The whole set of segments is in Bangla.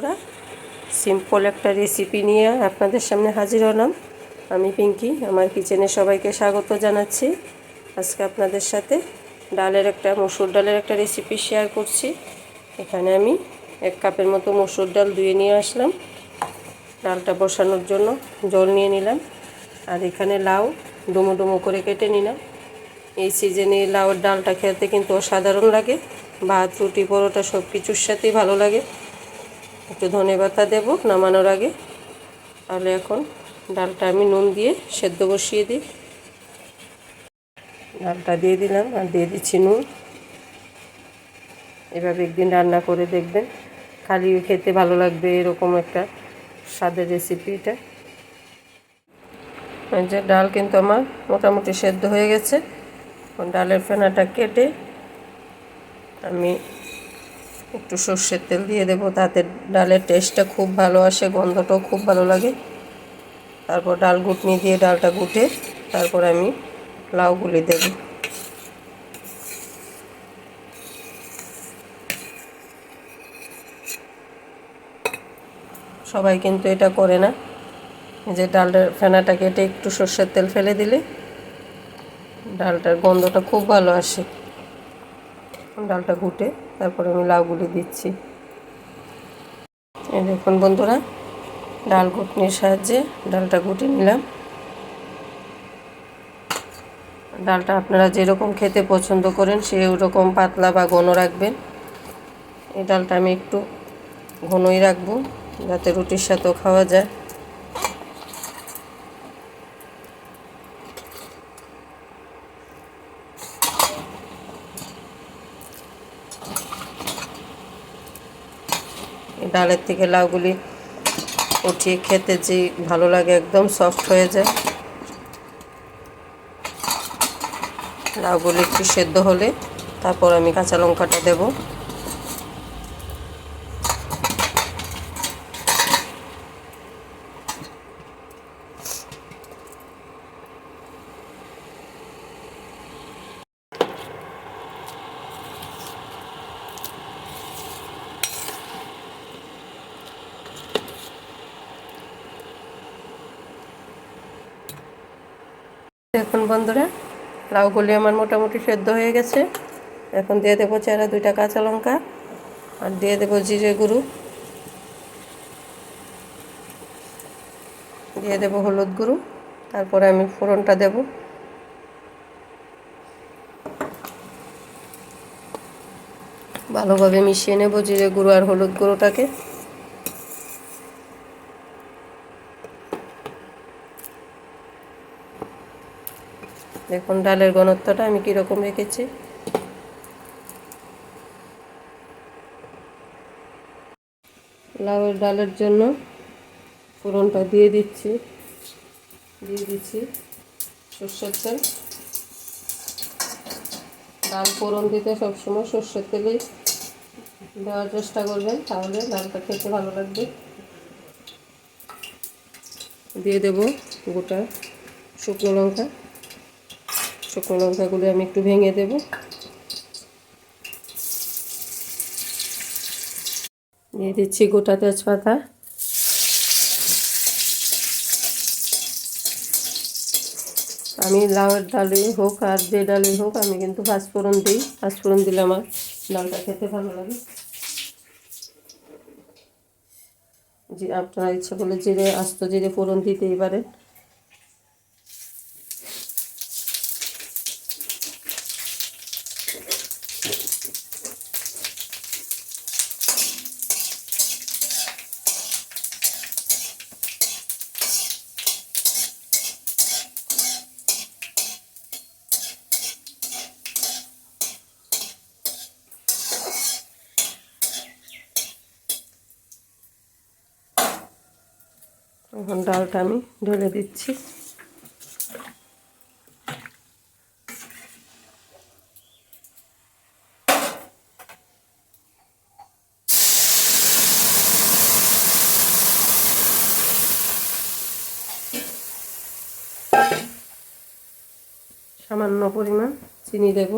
বন্ধুরা সিম্পল একটা রেসিপি নিয়ে আপনাদের সামনে হাজির হলাম। আমি পিঙ্কি, আমার কিচেনে সবাইকে স্বাগত জানাচ্ছি। আজকে আপনাদের সাথে ডালের একটা, মসুর ডালের একটা রেসিপি শেয়ার করছি। এখানে আমি এক কাপের মতো মসুর ডাল ধুয়ে নিয়ে আসলাম। ডালটা বসানোর জন্য জল নিয়ে নিলাম। আর এখানে লাউ ডুমো ডুমো করে কেটে নিলাম। এই সিজনে লাউর ডালটা খেতে কিন্তু অসাধারণ লাগে। ভাত, রুটি, পরোটা সব কিছুর সাথেই ভালো লাগে। একটু ধনে পাতা দেবো নামানোর আগে। তাহলে এখন ডালটা আমি নুন দিয়ে সেদ্ধ বসিয়ে দিই। ডালটা দিয়ে দিলাম আর দিয়ে দিচ্ছি নুন। এভাবে একদিন রান্না করে দেখবেন। খালি খেতে ভালো লাগবে এরকম একটা স্বাদের রেসিপি এটা যে ডাল কিন্তু আমার মোটামুটি সেদ্ধ হয়ে গেছে। ডালের ফেনাটা কেটে আমি একটু সর্ষের তেল দিয়ে দেবো, তাতে ডালের টেস্টটা খুব ভালো আসে, গন্ধটাও খুব ভালো লাগে। তারপর ডাল ঘুটনি দিয়ে ডালটা গুটে তারপর আমি লাউগুলি দেব। সবাই কিন্তু এটা করে না। যে ডালটার ফেনাটা কেটে একটু সর্ষের তেল ফেলে দিলে ডালটার গন্ধটা খুব ভালো আসে। ডালটা ঘুটে তারপরে আমি লাউগুলি দিচ্ছি। এই দেখুন বন্ধুরা, ডাল ঘুটনির সাহায্যে ডালটা ঘুটে নিলাম। ডালটা আপনারা যেরকম খেতে পছন্দ করেন, সে ওরকম পাতলা বা ঘন রাখবেন। এই ডালটা আমি একটু ঘনই রাখব, যাতে রুটির সাথেও খাওয়া যায়। ডালের থেকে লাউগুলি উঠিয়ে খেতে যে ভালো লাগে, একদম সফট হয়ে যায়। লাউগুলি একটু সেদ্ধ হলে তারপর আমি কাঁচা লঙ্কাটা দেব। এখন বন্ধুরা লাউগুলি আমার মোটামুটি সেদ্ধ হয়ে গেছে। এখন দিয়ে দেবো চেরা, দুইটা কাঁচা লঙ্কা, আর দিয়ে দেবো জিরে গুঁড়ো। দিয়ে দেবো হলুদ গুঁড়ো, তারপরে আমি ফোড়নটা দেব। ভালোভাবে মিশিয়ে নেব জিরে গুঁড়ো আর হলুদ গুঁড়োটাকে। দেখুন, ডালের ঘনত্বটা আমি কীরকম রেখেছি। লাউয়ের ডালের জন্য ফোড়নটা দিয়ে দিচ্ছি। দিয়ে দিচ্ছি সর্ষের তেল। ডাল ফোড়ন দিতে সবসময় সর্ষের তেলেই দেওয়ার চেষ্টা করবেন, তাহলে ডালটা খেতে ভালো লাগবে। দিয়ে দেব গোটা শুকনো লঙ্কা। শুকনো লঙ্কাগুলো আমি একটু ভেঙে দেব। দিয়ে দিচ্ছি গোটা তেজপাতা। আমি লাউয়ের ডালে হোক আর যে ডালে হোক, আমি কিন্তু পাঁচফোড়ন দিই। পাঁচফোড়ন দিলে আমার ডালটা খেতে ভালো লাগে। যে আপনারা ইচ্ছা করলে জিরে, আস্ত জিরে ফোড়ন দিতেই পারেন। এখন ডালটা আমি ঢেলে দিচ্ছি। সামান্য পরিমাণ চিনি দেব।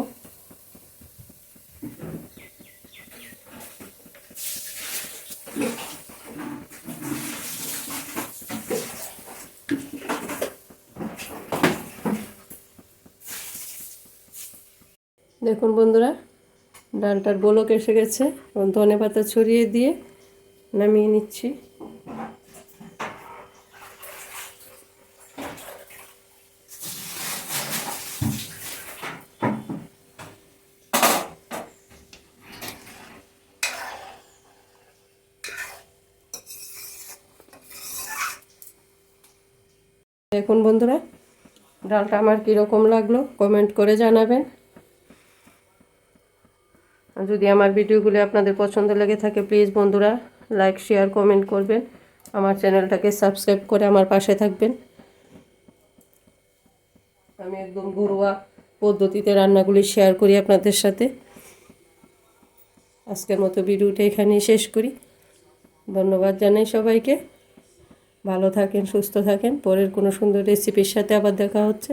দেখুন বন্ধুরা, ডালটার গোলক এসে গেছে। এবং ধনে পাতা ছড়িয়ে দিয়ে নামিয়ে নিচ্ছি। দেখুন বন্ধুরা, ডালটা আমার কীরকম লাগল, কমেন্ট করে জানাবেন। যদি আমার ভিডিওগুলি আপনাদের পছন্দ লেগে থাকে প্লিজ বন্ধুরা লাইক শেয়ার কমেন্ট করবেন। আমার চ্যানেলটাকে সাবস্ক্রাইব করে আমার পাশে থাকবেন। আমি একদম ঘরোয়া পদ্ধতিতে রান্নাগুলি শেয়ার করি আপনাদের সাথে। আজকের মতো ভিডিওটা এখানেই শেষ করি। ধন্যবাদ জানাই সবাইকে। ভালো থাকেন, সুস্থ থাকেন। পরের কোনো সুন্দর রেসিপির সাথে আবার দেখা হচ্ছে।